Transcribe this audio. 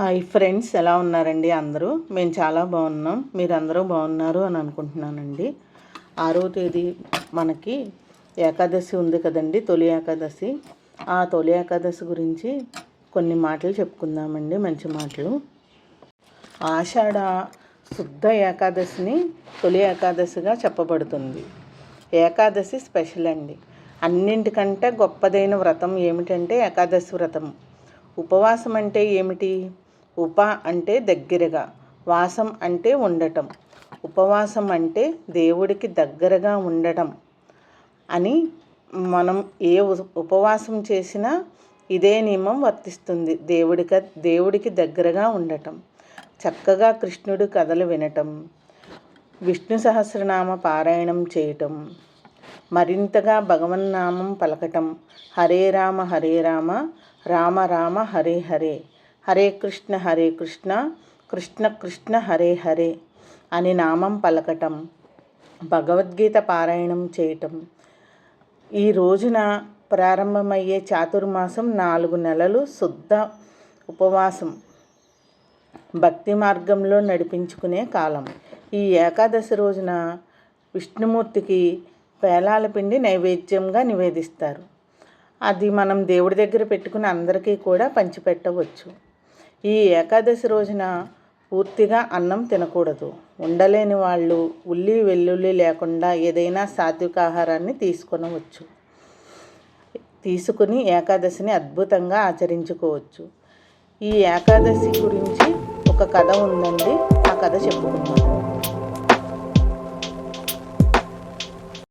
Hi friends ఎలా ఉన్నారండి అందరూ? మేము చాలా బాగున్నాం. మీరు అందరూ బాగున్నారు అని అనుకుంటున్నానండి. ఆరో తేదీ మనకి ఏకాదశి ఉంది కదండి తొలి ఏకాదశి. ఆ తొలి ఏకాదశి గురించి కొన్ని మాటలు చెప్పుకుందామండి మంచి మాటలు. ఆషాఢ శుద్ధ ఏకాదశిని తొలి ఏకాదశిగా చెప్పబడుతుంది. ఏకాదశి స్పెషల్ అండి. అన్నింటికంటే గొప్పదైన వ్రతం ఏమిటంటే ఏకాదశి వ్రతం. ఉపవాసం అంటే ఏమిటి? ఉప అంటే దగ్గరగా వాసం అంటే ఉండటం ఉపవాసం అంటే దేవుడికి దగ్గరగా ఉండటం అని మనం ఏ ఉపవాసం చేసినా ఇదే నియమం వర్తిస్తుంది. దేవుడిక దేవుడికి దగ్గరగా ఉండటం చక్కగా కృష్ణుడు కథలు వినటం విష్ణు సహస్రనామ పారాయణం చేయటం మరింతగా భగవన్నామం పలకటం హరే రామ హరే రామ రామ రామ హరే హరే హరే కృష్ణ హరే కృష్ణ కృష్ణ కృష్ణ హరే హరే అని నామం పలకటం భగవద్గీత పారాయణం చేయటం. ఈ రోజున ప్రారంభమయ్యే చాతుర్మాసం నాలుగు నెలలు శుద్ధ ఉపవాసం. భక్తి మార్గంలో నడిపించుకునే కాలం. ఈ ఏకాదశి రోజున విష్ణుమూర్తికి పేలాల పిండి నైవేద్యంగా నివేదిస్తారు. అది మనం దేవుడి దగ్గర పెట్టుకుని అందరికీ కూడా పంచిపెట్టవచ్చు. ఈ ఏకాదశి రోజున పూర్తిగా అన్నం తినకూడదు. ఉండలేని వాళ్ళు ఉల్లి వెల్లుల్లి లేకుండా ఏదైనా సాత్విక ఆహారాన్ని తీసుకొనవచ్చు. తీసుకుని ఏకాదశిని అద్భుతంగా ఆచరించుకోవచ్చు. ఈ ఏకాదశి గురించి ఒక కథ ఉందండి. ఆ కథ చెప్పుకుందాం.